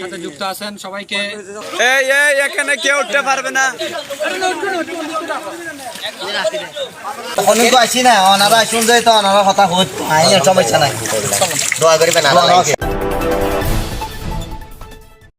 সাথে যুক্ত আছেন সবাইকে। এই এই এখানে কেউ উঠতে পারবে না। তখন তো আসি না ওনারা শুনছে তো অনারা কথা হত সমস্যা নাই। দোয়া করিবেন